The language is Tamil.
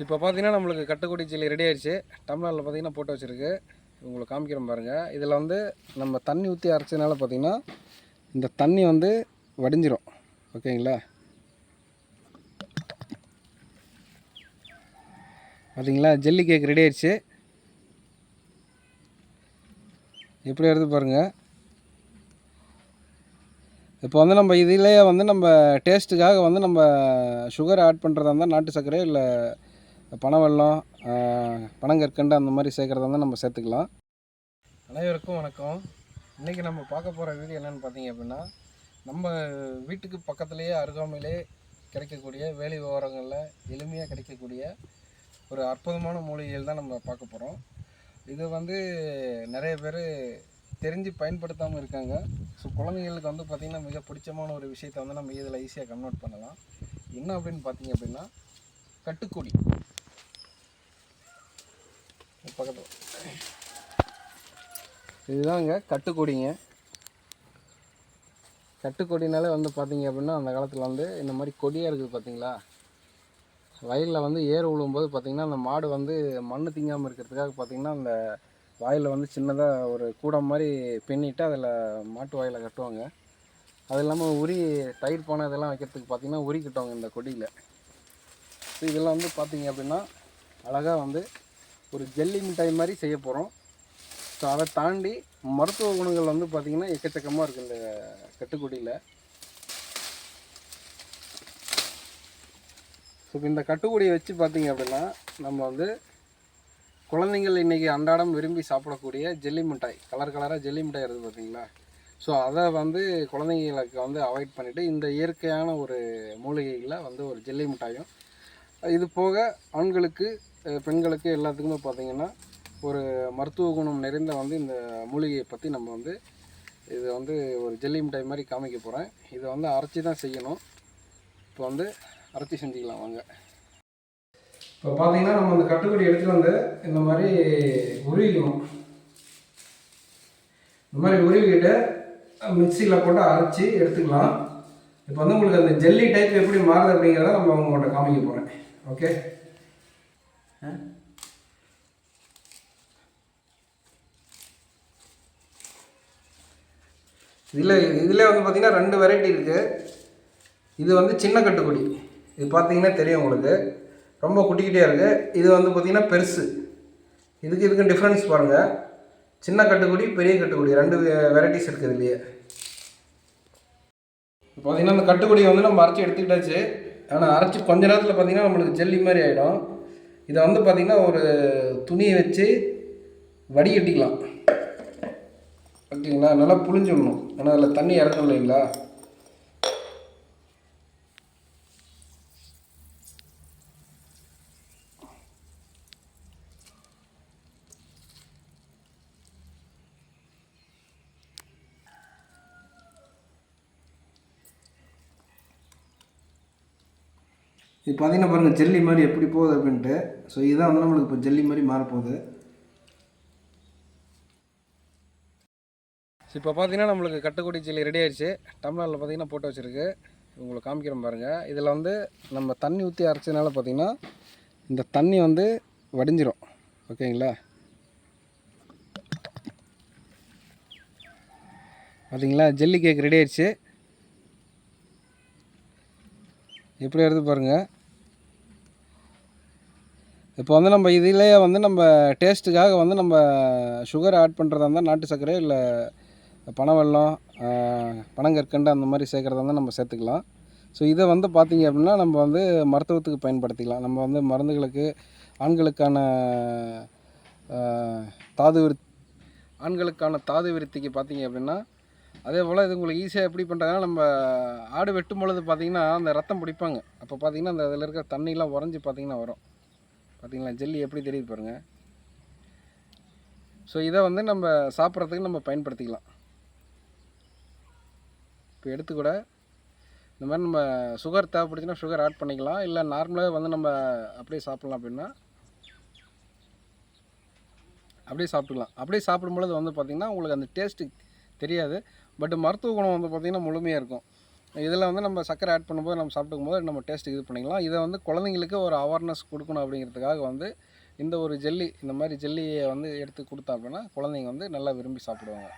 இப்போ பார்த்தீங்கன்னா நம்மளுக்கு கட்டுக்குடி ஜில்லி ரெடி ஆயிடுச்சு. டம்ளரில் பார்த்தீங்கன்னா போட்டு வச்சுருக்கு. உங்களுக்கு காமிக்கிறேன் பாருங்கள் இதில் வந்து நம்ம தண்ணி ஊற்றி அரைச்சதுனால பார்த்தீங்கன்னா இந்த தண்ணி வந்து வடிஞ்சிரும். ஓகேங்களா? பார்த்தீங்களா? ஜெல்லி கேக் ரெடி ஆயிடுச்சு. எப்படி வருது பாருங்கள் இப்போ வந்து நம்ம இதிலேயே வந்து நம்ம டேஸ்ட்டுக்காக வந்து நம்ம சுகர் ஆட் பண்ணுறதா இருந்தால் நாட்டு சர்க்கரை இல்லை பனவெல்லம் பனங்கற்கண்டு அந்த மாதிரி சேர்க்குறதா இருந்தால் நம்ம சேர்த்துக்கலாம் அனைவருக்கும் வணக்கம். இன்றைக்கி நம்ம பார்க்க போகிற வீடியோ என்னென்னு பார்த்தீங்க அப்படின்னா நம்ம வீட்டுக்கு பக்கத்துலேயே அருகாமையிலே கிடைக்கக்கூடிய வேலை விவரங்களில் எளிமையாக கிடைக்கக்கூடிய ஒரு அற்புதமான மூலிகைகள் தான் நம்ம பார்க்க போகிறோம் இது வந்து நிறைய பேர் தெரிஞ்சு பயன்படுத்தாமல் இருக்காங்க. ஸோ குழந்தைங்களுக்கு வந்து பார்த்திங்கன்னா மிக பிடிச்சமான ஒரு விஷயத்தை வந்து நம்ம இதில் ஈஸியாக கன்வெர்ட் பண்ணலாம். என்ன அப்படின்னு பார்த்தீங்க அப்படின்னா கட்டுக்கொடி. பக்கத்தில். இதுதாங்க கட்டுக்கொடிங்க. கட்டுக்கொடினாலே வந்து பார்த்தீங்க அப்படின்னா அந்த காலத்தில் வந்து இந்த மாதிரி கொடியாக இருக்குது பார்த்தீங்களா வயலில் வந்து ஏர் உழும்போது பார்த்திங்கன்னா அந்த மாடு வந்து மண் திங்காமல் இருக்கிறதுக்காக பார்த்திங்கன்னா அந்த வாயில் வந்து சின்னதாக ஒரு கூடம் மாதிரி பின்னிட்டு அதில் மாட்டு வாயில் கட்டுவாங்க. அது இல்லாமல் உரி டயர் பானை இதெல்லாம் வைக்கிறதுக்கு பார்த்திங்கன்னா உரி கட்டுவாங்க இந்த கொடியில். ஸோ இதெல்லாம் வந்து பார்த்திங்க அப்படின்னா அழகாக வந்து ஒரு ஜெல்லி மிட்டாய் மாதிரி செய்ய போகிறோம் ஸோ அதை தாண்டி மருத்துவ குணங்கள் வந்து பார்த்திங்கன்னா எக்கச்சக்கமாக இருக்குது இந்த கட்டுக்குடியில். ஸோ இப்போ இந்த கட்டுக்குடியை வச்சு பார்த்தீங்க அப்படின்னா நம்ம வந்து குழந்தைங்கள் இன்றைக்கி அன்றாடம் விரும்பி சாப்பிடக்கூடிய ஜெல்லி மிட்டாய் கலர் கலராக ஜெல்லி மிட்டாய் இருக்குது பார்த்தீங்களா ஸோ அதை வந்து குழந்தைங்களுக்கு வந்து அவாய்ட் பண்ணிவிட்டு இந்த இயற்கையான ஒரு மூலிகைகளை வந்து ஒரு ஜெல்லி மிட்டாயும் இது போக ஆண்களுக்கு பெண்களுக்கு எல்லாத்துக்குமே பார்த்திங்கன்னா ஒரு மருத்துவ குணம் நிறைந்த வந்து இந்த மூலிகையை பற்றி நம்ம வந்து இது வந்து ஒரு ஜெல்லி மிட்டாய் மாதிரி காமிக்க போகிறேன் இதை வந்து அரைச்சி தான் செய்யணும். இப்போ வந்து அரைச்சி செஞ்சுக்கலாம் வாங்க. இப்போ பார்த்தீங்கன்னா நம்ம அந்த கட்டுக்கொடி எடுத்துகிட்டு வந்து இந்த மாதிரி உருவிக்கணும் இந்த மாதிரி உருவிக்கிட்டு மிக்சியில் போட்டு அரைச்சி எடுத்துக்கலாம். இப்போ வந்து உங்களுக்கு அந்த ஜெல்லி டைப் எப்படி மாறுது அப்படிங்கிறத நம்ம உங்கள்கிட்ட காமிக்க போகிறேன் ஓகே? இதில் இதில் வந்து பார்த்திங்கன்னா ரெண்டு வெரைட்டி இருக்குது இது வந்து சின்ன கட்டுக்குடி. இது பார்த்தீங்கன்னா தெரியும் உங்களுக்கு. ரொம்ப குட்டிக்கிட்டே இருக்குது இது வந்து பார்த்திங்கன்னா பெருசு. இதுக்கு இதுக்கு டிஃப்ரென்ஸ் பாருங்கள் சின்ன கட்டுக்குடி பெரிய கட்டுக்குடி. ரெண்டு வெரைட்டிஸ் இருக்குது இதுலையே. இப்போ பார்த்திங்கன்னா இந்த கட்டுக்குடியை வந்து நம்ம அரைச்சி எடுத்துக்கிட்டாச்சு. ஆனால் அரைச்சி கொஞ்ச நேரத்தில் பார்த்தீங்கன்னா நம்மளுக்கு ஜெல்லி மாதிரி ஆகிடும் இதை வந்து பார்த்திங்கன்னா ஒரு துணியை வச்சு வடிகட்டிக்கலாம். ஓகேங்களா நல்லா புளிஞ்சிடணும். ஏன்னா அதில் தண்ணி இறக்கணும் இல்லைங்களா? இது பார்த்தீங்கன்னா பாருங்கள் ஜெல்லி மாதிரி எப்படி போகுது அப்படின்ட்டு. ஸோ இதுதான் வந்து நம்மளுக்கு இப்போ ஜெல்லி மாதிரி மாறப்போகுது. இப்போ பார்த்தீங்கன்னா நம்மளுக்கு கட்டுக்குடி ஜெல்லி ரெடி ஆயிடுச்சு. டம்ளரில் பார்த்தீங்கன்னா போட்டு வச்சுருக்கு. உங்களுக்கு காமிக்கிறேன் பாருங்கள் இதில் வந்து நம்ம தண்ணி ஊற்றி அரைச்சதுனால பார்த்தீங்கன்னா இந்த தண்ணி வந்து வடிஞ்சிரும். ஓகேங்களா? பார்த்தீங்களா ஜெல்லி கேக் ரெடி ஆயிடுச்சு. எப்படி எடுத்து பாருங்கள் இப்போ வந்து நம்ம இதிலேயே வந்து நம்ம டேஸ்ட்டுக்காக வந்து நம்ம சுகர் ஆட் பண்ணுறதா இருந்தால் நாட்டு சர்க்கரை இல்லை பனவெல்லம் பனங்கற்கண்டு அந்த மாதிரி சேர்க்குறதா இருந்தால் நம்ம சேர்த்துக்கலாம். ஸோ இதை வந்து பார்த்திங்க அப்படின்னா நம்ம வந்து மருத்துவத்துக்கு பயன்படுத்திக்கலாம். நம்ம வந்து மருந்துகளுக்கு ஆண்களுக்கான தாது விருத் ஆண்களுக்கான தாது விருத்திக்கு பார்த்தீங்க அப்படின்னா அதே போல் இது உங்களுக்கு ஈஸியாக எப்படி பண்ணுறாங்கன்னா நம்ம ஆடு வெட்டும் பொழுது பார்த்தீங்கன்னா அந்த ரத்தம் பிடிப்பாங்க. அப்போ பார்த்தீங்கன்னா அந்த அதில் இருக்கிற தண்ணியெலாம் உறைஞ்சி பார்த்தீங்கன்னா வரும். பார்த்திங்களா ஜெல்லி எப்படி தெரியுது பாருங்கள் ஸோ இதை வந்து நம்ம சாப்பிட்றதுக்கு நம்ம பயன்படுத்திக்கலாம். இப்போ எடுத்துக்கூட இந்த மாதிரி நம்ம சுகர் தேவைப்படுச்சுன்னா சுகர் ஆட் பண்ணிக்கலாம். இல்லை நார்மலாகவே வந்து நம்ம அப்படியே சாப்பிட்லாம் அப்படின்னா அப்படியே சாப்பிட்டுக்கலாம். அப்படியே சாப்பிடும்பொழுது வந்து பார்த்திங்கன்னா உங்களுக்கு அந்த டேஸ்ட்டு தெரியாது. பட் மருத்துவ குணம் வந்து பார்த்திங்கன்னா முழுமையாக இருக்கும். இதில் வந்து நம்ம சக்கரை ஆட் பண்ணும்போது நம்ம சாப்பிட்டுக்கும் போது நம்ம டேஸ்ட்டு இது பண்ணிக்கலாம். இதை வந்து குழந்தைங்களுக்கு ஒரு அவேர்னஸ் கொடுக்கணும் அப்படிங்கிறதுக்காக வந்து இந்த ஒரு ஜெல்லி இந்த மாதிரி ஜெல்லியை வந்து எடுத்து கொடுத்தா அப்படின்னா குழந்தைங்க வந்து நல்லா விரும்பி சாப்பிடுவாங்க.